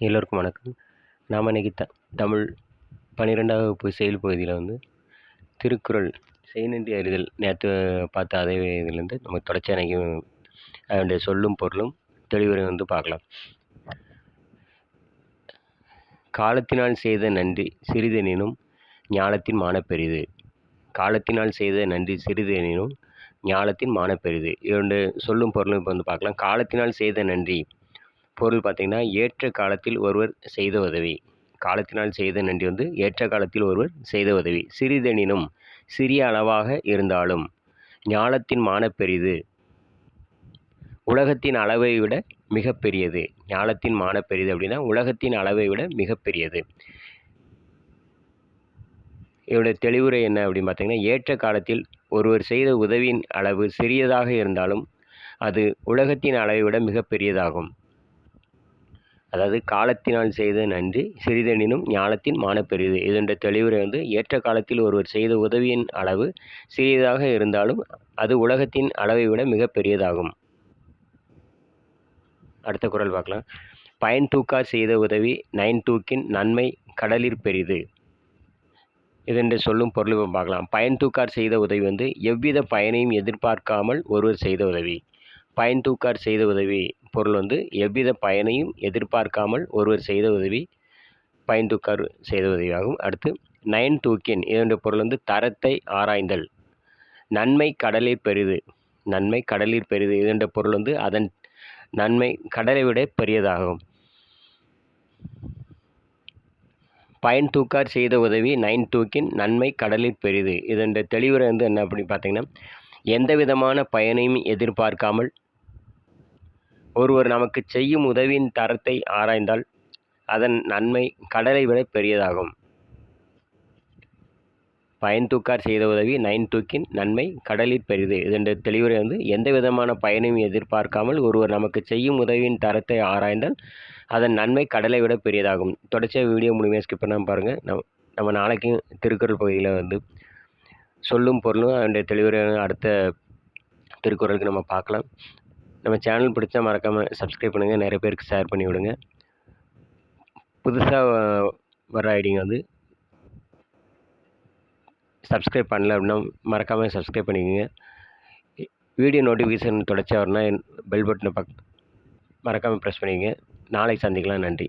எல்லோருக்கும் வணக்கம். நாம் இன்றைக்கி த தமிழ் பன்னிரெண்டாம் வகுப்பு செயல் பகுதியில் வந்து திருக்குறள் செய்நன்றி அறிதல் நேற்று பார்த்த அதே இதுலேருந்து நம்ம தொடர்ச்சியாக இன்னைக்கு அதனுடைய சொல்லும் பொருளும் தெளிவுரை வந்து பார்க்கலாம். காலத்தினால் செய்த நன்றி சிறிதெனினும் ஞானத்தின் மானப்பெரிது. காலத்தினால் செய்த நன்றி சிறிதெனினும் ஞானத்தின் மானப்பெரிது. இரண்டு சொல்லும் பொருளும் இப்போ வந்து பார்க்கலாம். காலத்தினால் செய்த நன்றி பொருள் பார்த்தீங்கன்னா ஏற்ற காலத்தில் ஒருவர் செய்த உதவி. காலத்தினால் செய்த நன்றி வந்து ஏற்ற காலத்தில் ஒருவர் செய்த உதவி. சிறிதெனினும் சிறிய அளவாக இருந்தாலும் ஞாலத்தின் மானப்பெரிது. உலகத்தின் அளவை விட மிகப்பெரியது. ஞாலத்தின் மானப்பெரிது அப்படின்னா உலகத்தின் அளவை விட மிகப்பெரியது. இவருடைய தெளிவுரை என்ன அப்படின்னு பார்த்தீங்கன்னா ஏற்ற காலத்தில் ஒருவர் செய்த உதவியின் அளவு சிறியதாக இருந்தாலும் அது உலகத்தின் அளவை விட மிகப்பெரியதாகும். அதாவது காலத்தினால் செய்த நன்றி சிறிதெனினும் ஞாலத்தின் மானப்பெரிது இதென்ற தெளிவுரை வந்து ஏற்ற காலத்தில் ஒருவர் செய்த உதவியின் அளவு சிறியதாக இருந்தாலும் அது உலகத்தின் அளவை விட மிகப்பெரியதாகும் அடுத்த குரல் பார்க்கலாம். பயன் தூக்கா செய்த உதவி நயன் தூக்கின் நன்மை கடலிற் பெரிது. இதென்று சொல்லும் பொருள் பார்க்கலாம். பயன் தூக்கார் செய்த உதவி வந்து எவ்வித பயனையும் எதிர்பார்க்காமல் ஒருவர் செய்த உதவி. பயன் தூக்கார் செய்த உதவி பொருள் வந்து எவ்வித பயனையும் எதிர்பார்க்காமல் ஒருவர் செய்த உதவி பயன் தூக்கார் செய்த உதவியாகும். அடுத்து நயன் தூக்கின் இதனுடைய பொருள் வந்து தரத்தை ஆராய்ந்தல். நன்மை கடலில் பெரிது. நன்மை கடலில் பெரிது. இதனுடைய பொருள் வந்து அதன் நன்மை கடலை விட பெரியதாகும். பயன் தூக்கார் செய்த உதவி நைன் தூக்கின் நன்மை கடலில் பெரிது. இதனுடைய தெளிவுரை வந்து என்ன அப்படின்னு பார்த்தீங்கன்னா எந்த விதமான பயனையும் எதிர்பார்க்காமல் ஒருவர் நமக்கு செய்யும் உதவியின் தரத்தை ஆராய்ந்தால் அதன் நன்மை கடலை விட பெரியதாகும். பயன் தூக்கார் செய்த உதவி நைன் தூக்கின் நன்மை கடலில் பெரிது இதென்ற தெளிவுரை வந்து எந்த விதமான பயனையும் எதிர்பார்க்காமல் ஒருவர் நமக்கு செய்யும் உதவியின் தரத்தை ஆராய்ந்தால் அதன் நன்மை கடலை விட பெரியதாகும். தொடர்ச்சியாக வீடியோ முழுமையாக ஸ்கிப் பண்ணாமல் பாருங்கள் நம்ம நம்ம நாளைக்கும் திருக்குறள் பகுதியில் வந்து சொல்லும் பொருளும் அதனுடைய தெளிவுரை அடுத்த திருக்குறளுக்கு நம்ம பார்க்கலாம். நம்ம சேனல் பிடிச்சா மறக்காமல் சப்ஸ்கிரைப் பண்ணுங்கள் நிறைய பேருக்கு ஷேர் பண்ணி விடுங்க. புதுசாக வர ஐடிங்க வந்து சப்ஸ்கிரைப் பண்ணல அப்படின்னா மறக்காமல் சப்ஸ்கிரைப் பண்ணிக்கோங்க. வீடியோ நோட்டிஃபிகேஷன் தொடர்ச்சியாக வரணும்னா பெல் பட்டனை பக் மறக்காமல் ப்ரெஸ் பண்ணிக்கங்க. நாளைக்கு சந்திக்கலாம். நன்றி.